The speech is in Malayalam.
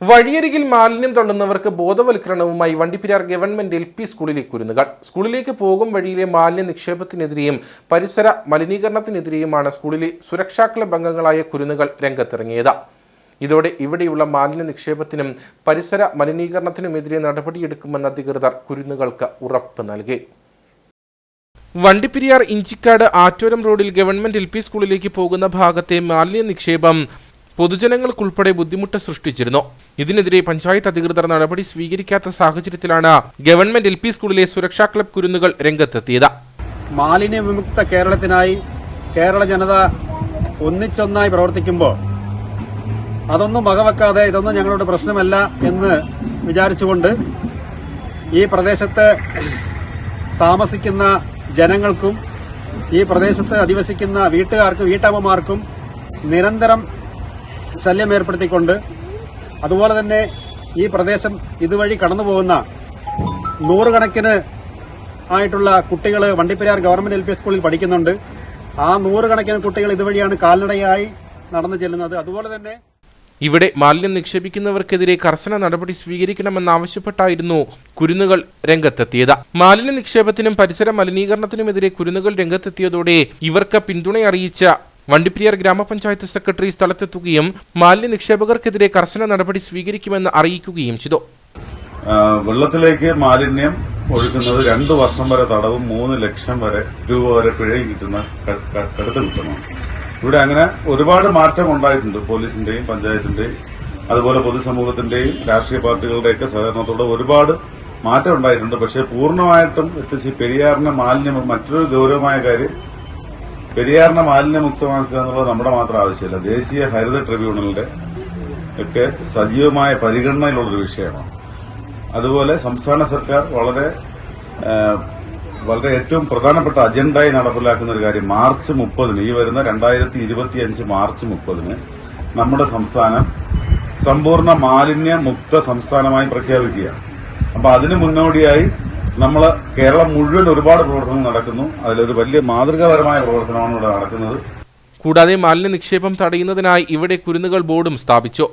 വഴിയരികിൽ മാലിന്യം തള്ളുന്നവർക്ക് ബോധവൽക്കരണവുമായി വണ്ടിപ്പിരാർ ഗവൺമെന്റ് എൽ പി സ്കൂളിലേക്ക് കുരുന്നുകൾ. സ്കൂളിലേക്ക് പോകും വഴിയിലെ മാലിന്യ നിക്ഷേപത്തിനെതിരെയും പരിസര മലിനീകരണത്തിനെതിരെയുമാണ് സ്കൂളിലെ സുരക്ഷാ ക്ലബ് അംഗങ്ങളായ കുരുന്നുകൾ രംഗത്തിറങ്ങിയത്. ഇതോടെ ഇവിടെയുള്ള മാലിന്യ നിക്ഷേപത്തിനും പരിസര മലിനീകരണത്തിനുമെതിരെ നടപടിയെടുക്കുമെന്ന് അധികൃതർ കുരുന്നുകൾക്ക് ഉറപ്പ് നൽകി. വണ്ടിപ്പെരിയാർ ഇഞ്ചിക്കാട് ആറ്റോരം റോഡിൽ ഗവൺമെന്റ് എൽ പി സ്കൂളിലേക്ക് പോകുന്ന ഭാഗത്തെ മാലിന്യ നിക്ഷേപം പൊതുജനങ്ങൾക്കുൾപ്പെടെ ബുദ്ധിമുട്ട് സൃഷ്ടിച്ചിരുന്നു. ഇതിനെതിരെ പഞ്ചായത്ത് അധികൃതർ നടപടി സ്വീകരിക്കാത്ത സാഹചര്യത്തിലാണ് ഗവൺമെന്റ് എൽ സ്കൂളിലെ സുരക്ഷാ ക്ലബ് കുരുന്നുകൾ രംഗത്തെത്തിയത്. മാലിന്യ വിമുക്ത കേരളത്തിനായി കേരള ജനത ഒന്നിച്ചൊന്നായി പ്രവർത്തിക്കുമ്പോൾ അതൊന്നും വകവെക്കാതെ ഇതൊന്നും ഞങ്ങളുടെ പ്രശ്നമല്ല എന്ന് വിചാരിച്ചുകൊണ്ട് ഈ പ്രദേശത്ത് താമസിക്കുന്ന ജനങ്ങൾക്കും ഈ പ്രദേശത്ത് അധിവസിക്കുന്ന വീട്ടുകാർക്കും വീട്ടമ്മമാർക്കും നിരന്തരം ശല്യം ഏർപ്പെടുത്തിക്കൊണ്ട് അതുപോലെ തന്നെ ഈ പ്രദേശം ഇതുവഴി കടന്നു പോകുന്ന നൂറുകണക്കിന് ആയിട്ടുള്ള കുട്ടികൾ വണ്ടിപ്പെരിയാർ ഗവൺമെന്റ് എൽ പി സ്കൂളിൽ പഠിക്കുന്നുണ്ട്. ആ നൂറുകണക്കിന് കുട്ടികൾ ഇതുവഴിയാണ് കാൽനടയായി നടന്നു ചെല്ലുന്നത്. അതുപോലെ തന്നെ ഇവിടെ മാലിന്യം നിക്ഷേപിക്കുന്നവർക്കെതിരെ കർശന നടപടി സ്വീകരിക്കണമെന്നാവശ്യപ്പെട്ടായിരുന്നു കുരുന്നുകൾ രംഗത്തെത്തിയത്. മാലിന്യ നിക്ഷേപത്തിനും പരിസര മലിനീകരണത്തിനുമെതിരെ കുരുന്നുകൾ രംഗത്തെത്തിയതോടെ ഇവർക്ക് പിന്തുണ അറിയിച്ച വണ്ടിപ്പെരിയാർ ഗ്രാമപഞ്ചായത്ത് സെക്രട്ടറി സ്ഥലത്തെത്തുകയും മാലിന്യ നിക്ഷേപകർക്കെതിരെ കർശന നടപടി സ്വീകരിക്കുമെന്ന് അറിയിക്കുകയും ചെയ്തു. വെള്ളത്തിലേക്ക് മാലിന്യം ഒഴുക്കുന്നത് രണ്ടു വർഷം വരെ തടവും മൂന്ന് ലക്ഷം വരെ രൂപ വരെ പിഴയും കിട്ടുന്ന കടുത്ത കുറ്റമാണ്. ഇവിടെ അങ്ങനെ ഒരുപാട് മാറ്റം ഉണ്ടായിട്ടുണ്ട് പോലീസിന്റെയും പഞ്ചായത്തിന്റെയും അതുപോലെ പൊതുസമൂഹത്തിന്റെയും രാഷ്ട്രീയ പാർട്ടികളുടെയൊക്കെ സഹകരണത്തോടെ ഒരുപാട് മാറ്റം ഉണ്ടായിട്ടുണ്ട്. പക്ഷേ പൂർണമായിട്ടും എത്തിച്ച് പെരിയാറിനെ മാലിന്യം മറ്റൊരു ഗൗരവമായ കാര്യം പെരിയാറിനെ മാലിന്യമുക്തമാക്കുക എന്നുള്ളത് നമ്മുടെ മാത്രം ആവശ്യമില്ല. ദേശീയ ഹരിത ട്രിബ്യൂണലിന്റെ ഒക്കെ സജീവമായ പരിഗണനയിലുള്ളൊരു വിഷയമാണ്. അതുപോലെ സംസ്ഥാന സർക്കാർ വളരെ വളരെ ഏറ്റവും പ്രധാനപ്പെട്ട അജണ്ടയായി നടപ്പിലാക്കുന്ന ഒരു കാര്യം മാർച്ച് മുപ്പതിന് ഈ വരുന്ന രണ്ടായിരത്തി ഇരുപത്തിയഞ്ച് മാർച്ച് മുപ്പതിന് നമ്മുടെ സംസ്ഥാനം സമ്പൂർണ മാലിന്യ മുക്ത സംസ്ഥാനമായി പ്രഖ്യാപിക്കുകയാണ്. അപ്പൊ അതിന് മുന്നോടിയായി നമ്മൾ കേരളം മുഴുവൻ ഒരുപാട് പ്രവർത്തനങ്ങൾ നടക്കുന്നു. അതിലൊരു വലിയ മാതൃകാപരമായ പ്രവർത്തനമാണ് ഇവിടെ നടക്കുന്നത്. കൂടാതെ മാലിന്യ നിക്ഷേപം തടയുന്നതിനായി ഇവിടെ കുരുന്നുകൾ ബോർഡും സ്ഥാപിച്ചു.